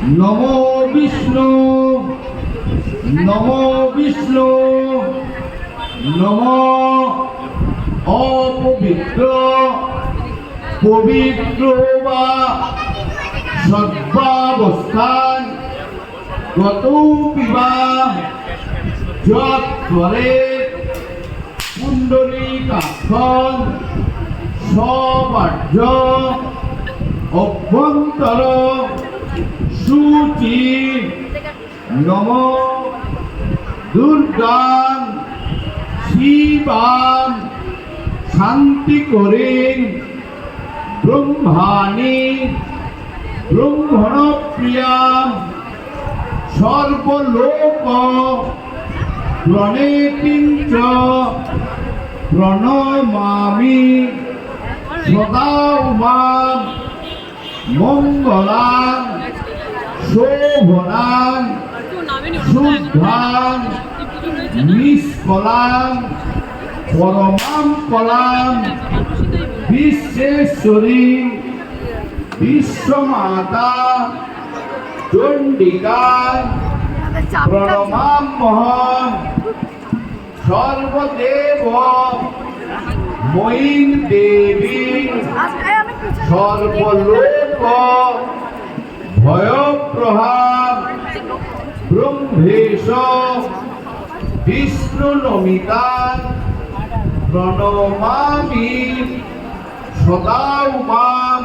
নম বিষ্ণু নম বিষ্ণু, নম অপবিত্র, পবিত্র বা সর্বাবস্থান গত পিবা যত করে কুণ্ডলী কাক্ষণ সবার্য অভ্যন্তর সূচি নম দুর্গান শিবান শান্তি করেন ব্রহ্মাণী। ব্রহ্মণ প্রিয়াম সর্বলোক প্রণেতিঞ্চ প্রণমামি। সদা উমাম মঙ্গলাম। শোভনাম শুদ্ধাম নিষ্কলাম পরমাম কলাম বিশ্বেশ্বরী বিশ্বমাতা চণ্ডিকা প্রণমাম মহম সর্বদেব ময়ীন দেবী সর্বলোক ভয়প্রহার ব্রহ্মেশ বিষ্ণু নমিতা প্রণমামি সদা উমাম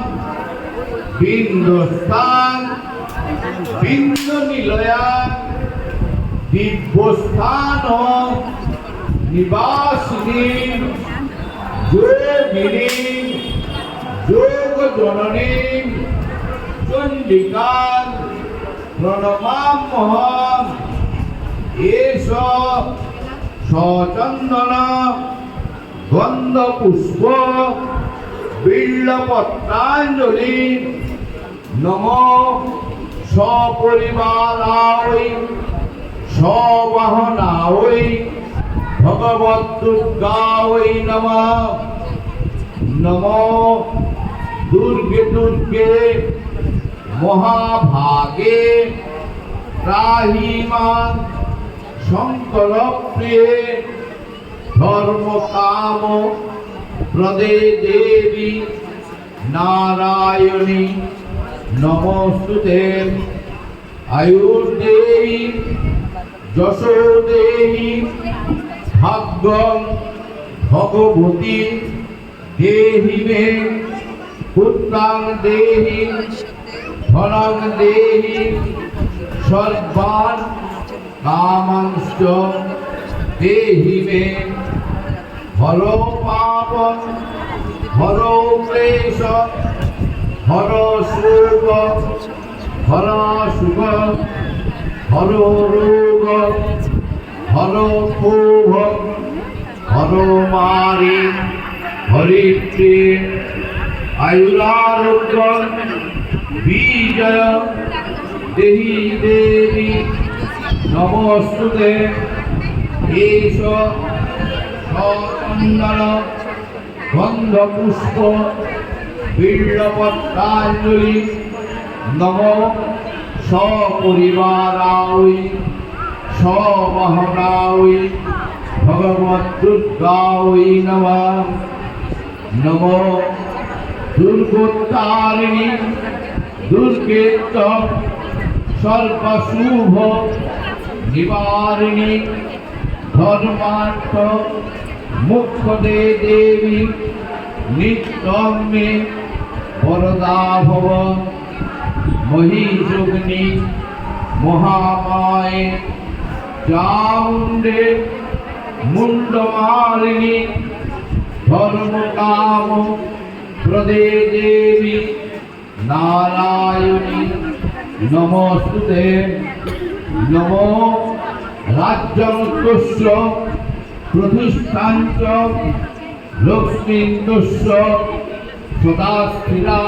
বিন্দস্থান বিন্দ নিলয়া দিব্যস্থান নিবাসিনী যোগিনী যোগ জননী চণ্ডিকার প্রণমাম মহম এস সচন্দন গন্ধ পুষ্প বিল্লপত্রাঞ্জলি, নম সপরিবারায়, সবাহনায় ভগবত দুর্গায় নম। নম। দুর্গে দুর্গে মহাভাগে ত্রাহিমান শঙ্কর প্রিয়ে ধর্ম কাম প্রদে দেবী নারায়ণী নমস্তুতে। আয়ুর্দেবী, যশোদেবী ভাগ্য ভগবতী দেহি মে পুত্রাং দেহি ধনং দেহি সর্বান কামাংশ দেহি মে। হর পাপন, হর ক্লেশ, হর শুভ হর শুভ হর রোগ, হর ক্ষোভ, হর মারি হরিত্রে আয়ুরারোগ্য বিজয় দেহি দেবী। নমস্তুতে এষ সচন্দন গন্ধপুষ্প বিল্লপত্রাঞ্জলি। নম সপরিবারায় সবহনায় ভগবত দুর্গায় নম। নম দুর্গোত্তারিণী। দুর্গেত সর্বশুভ নিবারিণী ধর্মার্থ মুখ্যদে দেবী নিত্যম মে বরদা ভব মহিষগ্নি মহামায়ে চামুণ্ডে মুন্ডমালিনী ধর্মকাম প্রদে দেবী নারায়ণী নমস্তুতে। নম রাজ্যমুক্তস্য প্রতিষ্ঠাঞ্চ লক্ষ্মীন্দস্য সদাস্থিরা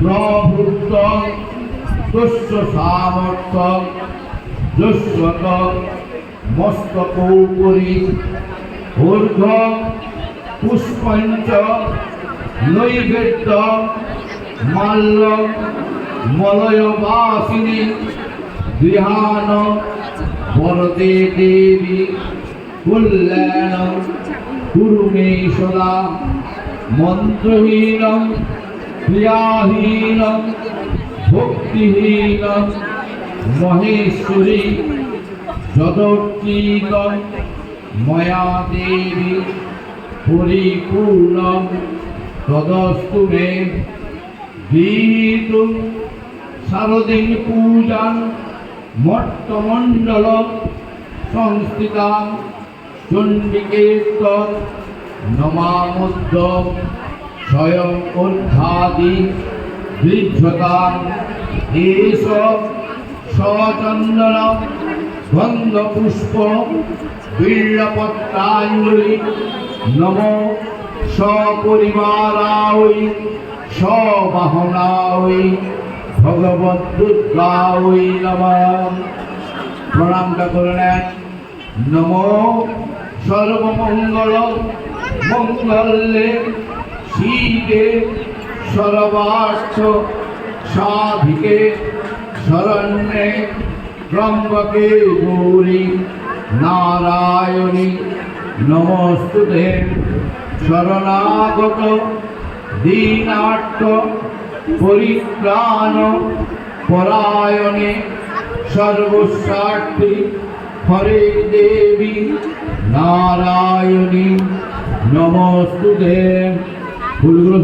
প্রভুত্ব তস্য সামর্থ্য যস্বত মস্তকৌপরি ঊর্ধ্ব পুষ্পঞ্চ নৈবেদ্য মাল্য মলয়বাসিনী গৃহাণ বরদে দেবী কল্যাণ কুরু মে সদা মন্ত্রহীনম ক্রিয়াহীনম ভক্তিহীনম মহেশ্বরী যদর্চিতম ময়া দেবী পরিপূর্ণম তদস্তু মে গীতুম শারদিন পূজান মট্টমণ্ডল সংস্থিতাম চণ্ডিকেশ্বর নমামুদ্র স্বয়ং অর্ধাদি বৃদ্ধতাম এষ সচন্দন গন্ধপুষ্প বীর্যপত্রাঞ্জলি নম সপরিবারায় সবাহনায় ভগবত দুর্গায় নম। প্রণামটা করে নেন নম সর্বমঙ্গল মঙ্গলে শিবে সর্বার্থ সাধিকে শরণ্যে ত্রম্বকে গৌরী নারায়ণী। নমস্তুতে শরণাগত দীনার্থ পরিত্রাণ পরায়ণে সর্বস্বার্থী হরে দেবী নারায়ণী। নমস্তুতে। ফুলগুলো